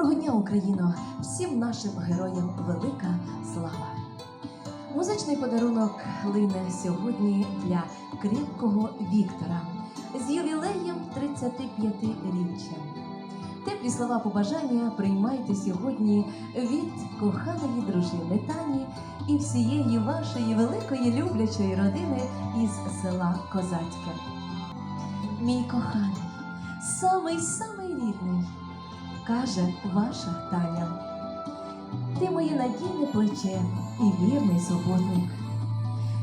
Доброго дня, Україно! Всім нашим героям велика слава! Музичний подарунок лине сьогодні для кріпкого Віктора з ювілеєм 35-річчя. Теплі слова побажання приймайте сьогодні від коханої дружини Тані і всієї вашої великої люблячої родини із села Козацьке. Мій коханий, самий самий рідний, каже ваша Таня. Ти моє надійне плече і вірний суботник.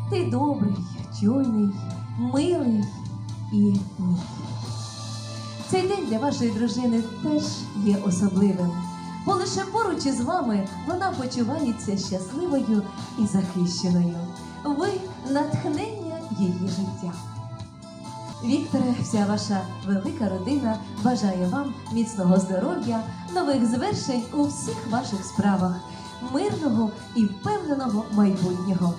Ти добрий, чуйний, милий і мій. Цей день для вашої дружини теж є особливим, бо лише поруч із вами вона почувається щасливою і захищеною. Ви натхнення її життя. Вікторе, вся ваша велика родина бажає вам міцного здоров'я, нових звершень у всіх ваших справах, мирного і впевненого майбутнього.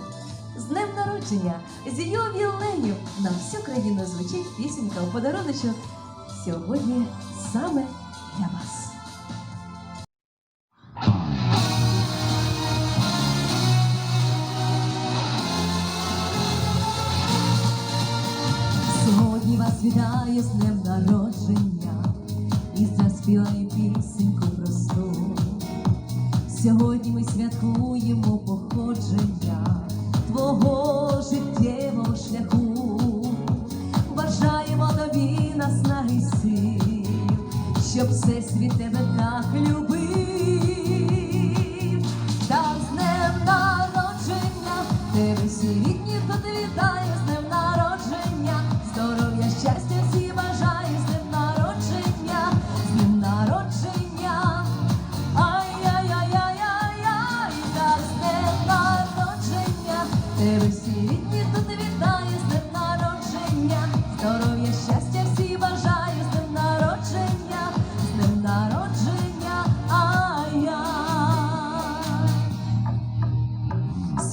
З днем народження, з ювілею на всю країну звучить пісенька у подаруночок сьогодні саме для вас. Вас вітає з днем народження і заспіває пісеньку просту. Сьогодні ми святкуємо походження твого життєвого шляху. Бажаємо тобі наснаги й сил, щоб всесвіт тебе так любив.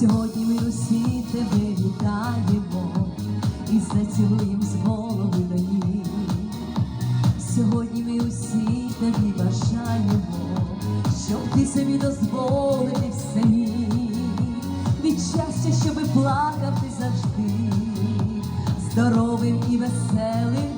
Сьогодні ми усі тебе вітаємо і зацілуєм з голови до ніг. Сьогодні ми усі тобі бажаємо, щоб ти собі дозволити все міг. Щастя, щоби плакати завжди, здоровим і веселим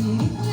Thank you.